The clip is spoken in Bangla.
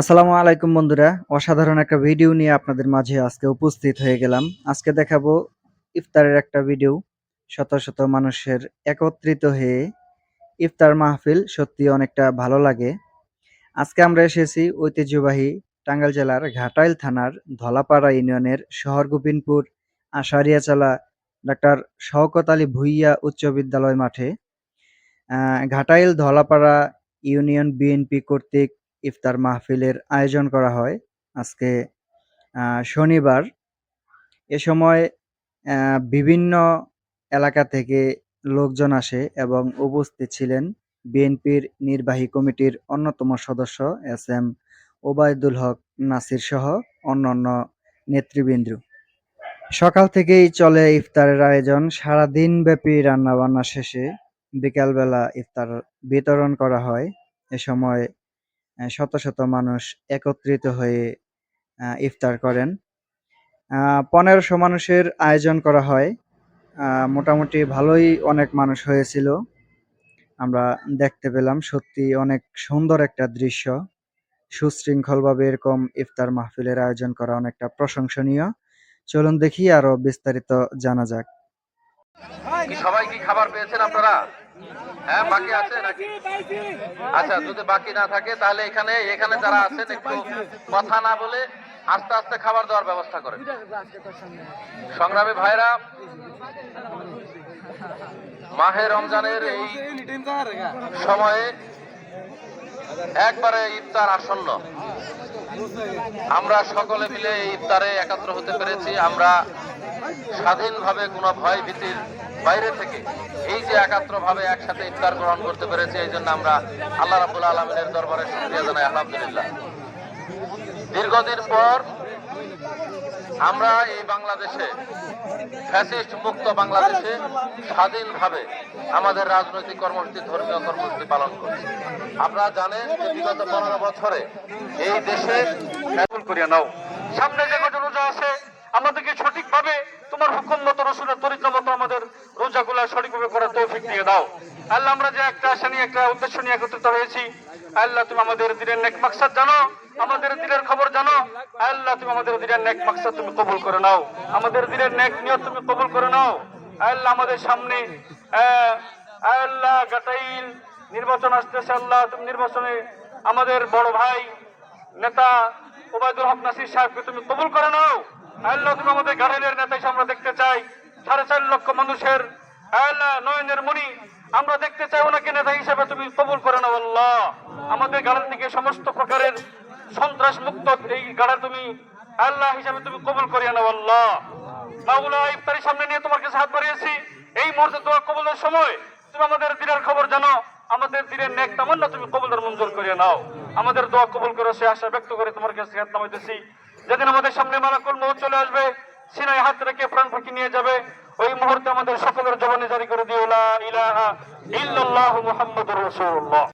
আসসালামু আলাইকুম বন্ধুরা। অসাধারণ একটা ভিডিও নিয়ে আপনাদের মাঝে আজকে উপস্থিত হয়ে গেলাম। আজকে দেখাবো ইফতারের একটা ভিডিও। শত শত মানুষের একত্রিত হয়ে ইফতার মাহফিল সত্যি অনেকটা ভালো লাগে। আজকে আমরা এসেছি ঐতিহ্যবাহী টাঙ্গাইল জেলার ঘাটাইল থানার ধলাপাড়া ইউনিয়নের শহর গোবিনপুর আশারিয়াচালা ডাক্তার শওকত আলী ভুইয়া উচ্চ বিদ্যালয় মাঠে। ঘাটাইল ধলাপাড়া ইউনিয়ন বিএনপি কর্তৃক ইফতার মাহফিলের আয়োজন করা হয়। আজকে শনিবার। এ সময় বিভিন্ন এলাকা থেকে লোকজন আসে এবং উপস্থিত ছিলেন বিএনপির নির্বাহী কমিটির অন্যতম সদস্য এস এম ওবায়দুল হক নাসির সহ অন্যান্য নেতৃবৃন্দ। সকাল থেকেই চলে ইফতারের আয়োজন। সারাদিন ব্যাপী রান্নাবান্না শেষে বিকালবেলা ইফতার বিতরণ করা হয়। এ সময় শত শত মানুষ একত্রিত হয়ে ইফতার করেন। পনেরোশো মানুষের আয়োজন করা হয়। মোটামুটি ভালোই অনেক মানুষ হয়েছিল। আমরা দেখতে পেলাম সত্যি অনেক সুন্দর একটা দৃশ্য। সুশৃঙ্খলভাবে এরকম ইফতার মাহফিলের আয়োজন করা অনেকটা প্রশংসনীয়। চলুন দেখি আরও বিস্তারিত জানা যাক। সবাই কি খাবার পেয়েছেন আপনারা? হ্যাঁ বাকি আছে নাকি? আচ্ছা যদি বাকি না থাকে, তাহলে এখানে এখানে যারা আছেন, একটু কথা না বলে আস্তে আস্তে খাবার দেওয়ার ব্যবস্থা করেন। সংগ্রামী ভাইরা, মাহে রমজানের এই সময়ে একবারে ইফতার আসন্ন। আমরা সকলে মিলে ইফতারে একাত্র হতে পেরেছি। আমরা স্বাধীনভাবে কোনো ভয় ভীতির বাইরে থেকে এই যে একাত্র ভাবে একসাথে ইফতার গ্রহণ করতে পেরেছি এই জন্য আমরা আল্লাহ রাবুল আলমিনের দরবারে শুক্রিয়া জানাই আলহামদুলিল্লাহ। দীর্ঘদিন পর আমরা এই বাংলাদেশে ফ্যাসিস্ট মুক্ত বাংলাদেশে স্বাধীনভাবে আমাদের রাজনৈতিক কর্মসূচি ধর্মীয় কর্মসূচি পালন করছি। আপনারা জানেন যে বিগত পনেরো বছরে এই দেশে করিয়া নাও। সামনে যে রোজা আছে আমাদেরকে সঠিকভাবে তোমার হুকুম মতো, রসুলের তরিকা মতো আমাদের রোজাগুলা সঠিকভাবে করার তৌফিক দিয়ে দাও। আল্লাহ, আমরা যে একটা আশা নিয়ে, একটা উদ্দেশ্য নিয়ে একত্রিত হয়েছি, আল্লাহ, তুমি আমাদের দিনের নেক মাকসাদ জানো, আমাদের দিনের খবর জানো, আল্লাহ, তুমি আমাদের দিনের নেক মাকসাদ তুমি কবুল করে নাও, আমাদের দিনের নেক নিয়ত তুমি কবুল করে নাও, আল্লাহ, আমাদের সামনে আল্লাহ গাটাইল নির্বাচন আসতেছে, আল্লাহ, তুমি নির্বাচনে আমাদের বড় ভাই, নেতা ওবায়দুল হক নাসির সাহেবকে তুমি কবুল করে নাও। আল্লাহ তুমি আমাদের গাড়ির নেতা আমরা দেখতে চাই। সাড়ে চার লক্ষ মানুষের আল্লাহ নয়নের মণি আমরা দেখতে চাই। ওনাকে নেতা হিসেবে তুমি কবুল করে নাও, আল্লাহ। আমাদের গাড়ির থেকে সমস্ত প্রকারের সন্ত্রাস এই গাড়া তুমি আল্লাহ হিসাবে তুমি কবুল করিয়া নাও, আল্লাহ। মাওলা ইফতারি সামনে নিয়ে তোমার কাছে হাত এই মুহূর্তে দোয়া কবুলের সময় তুমি আমাদের দিনের খবর জানো। আমাদের দিনের নেক তুমি কবুলের মঞ্জুর করিয়ে নাও। আমাদের দোয়া কবুল করে সে আশা ব্যক্ত করে তোমার কাছে হাত নামাইতেছি। যেদিন আমাদের সামনে মালাকুল মহ চলে আসবে, সিনাই হাত রেখে প্রাণ ফাঁকি নিয়ে যাবে। ওই মুহূর্তে আমাদের সকলের জবানে জারি করে দিও, লা ইলাহা